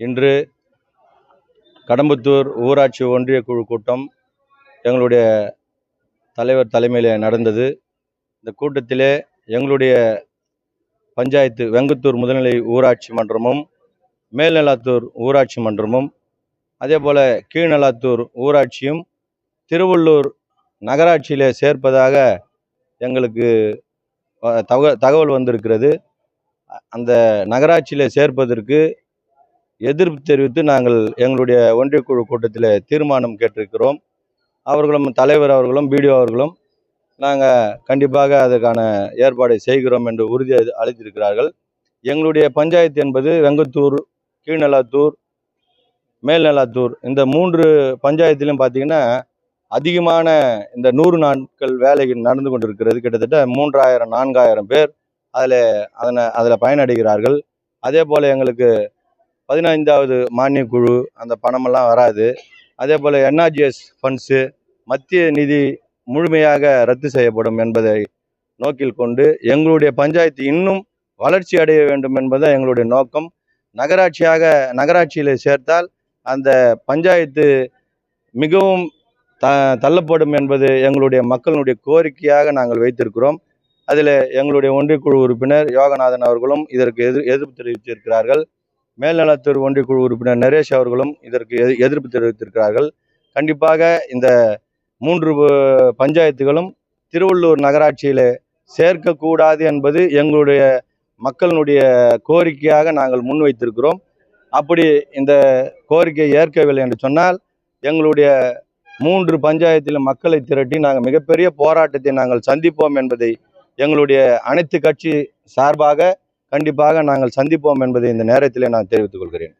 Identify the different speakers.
Speaker 1: இன்று கடம்பத்தூர் ஊராட்சி ஒன்றிய குழு கூட்டம் எங்களுடைய தலைவர் தலைமையில் நடந்தது. இந்த கூட்டத்திலே எங்களுடைய பஞ்சாயத்து வெங்கத்தூர் முதல்நிலை ஊராட்சி மன்றமும் மேல்நலாத்தூர் ஊராட்சி மன்றமும் அதே போல் கீழ்நலாத்தூர் ஊராட்சியும் திருவள்ளூர் நகராட்சியில் சேர்ப்பதாக எங்களுக்கு தக தகவல் வந்திருக்கிறது. அந்த நகராட்சியில் சேர்ப்பதற்கு எதிர்ப்பு தெரிவித்து நாங்கள் எங்களுடைய ஒன்றியக்குழு கூட்டத்தில் தீர்மானம் கேட்டிருக்கிறோம். அவர்களும் தலைவர் அவர்களும் பிடிஓ அவர்களும் நாங்கள் கண்டிப்பாக அதற்கான ஏற்பாடை செய்கிறோம் என்று உறுதி அளி- அளித்திருக்கிறார்கள். எங்களுடைய பஞ்சாயத்து என்பது வெங்கத்தூர் கீழ்நலாத்தூர் மேல்நலாத்தூர் இந்த மூன்று பஞ்சாயத்திலும் பார்த்தீங்கன்னா அதிகமான இந்த நூறு நாட்கள் வேலைகள் நடந்து கொண்டிருக்கிறது. கிட்டத்தட்ட மூன்றாயிரம் நான்காயிரம் பேர் அதில் அதனை அதில் பயனடைகிறார்கள். அதே போல் எங்களுக்கு பதினைந்தாவது மானிய குழு அந்த பணமெல்லாம் வராது. அதே போல் என்ஆர்ஜிஎஸ் ஃபண்ட்ஸு மத்திய நிதி முழுமையாக ரத்து செய்யப்படும் என்பதை நோக்கில் கொண்டு எங்களுடைய பஞ்சாயத்து இன்னும் வளர்ச்சி அடைய வேண்டும் என்பது எங்களுடைய நோக்கம். நகராட்சியாக நகராட்சியில் சேர்த்தால் அந்த பஞ்சாயத்து மிகவும் த தள்ளப்படும் என்பது எங்களுடைய மக்களுடைய கோரிக்கையாக நாங்கள் வைத்திருக்கிறோம். அதில் எங்களுடைய ஒன்றியக்குழு உறுப்பினர் யோகநாதன் அவர்களும் இதற்கு எதிர் எதிர்ப்பு தெரிவித்திருக்கிறார்கள். மேல்நலத்துறை ஒன்றியக்குழு உறுப்பினர் நரேஷ் அவர்களும் இதற்கு எதிர்ப்பு தெரிவித்திருக்கிறார்கள். கண்டிப்பாக இந்த மூன்று பஞ்சாயத்துகளும் திருவள்ளூர் நகராட்சியில் சேர்க்கக்கூடாது என்பது எங்களுடைய மக்களினுடைய கோரிக்கையாக நாங்கள் முன்வைத்திருக்கிறோம். அப்படி இந்த கோரிக்கையை ஏற்கவில்லை என்று சொன்னால் எங்களுடைய மூன்று பஞ்சாயத்திலும் மக்களை திரட்டி நாங்கள் மிகப்பெரிய போராட்டத்தை நாங்கள் சந்திப்போம் என்பதை எங்களுடைய அனைத்து கட்சி சார்பாக கண்டிப்பாக நாங்கள் சந்திப்போம் என்பதை இந்த நேரத்திலே நான் தெரிவித்துக் கொள்கிறேன்.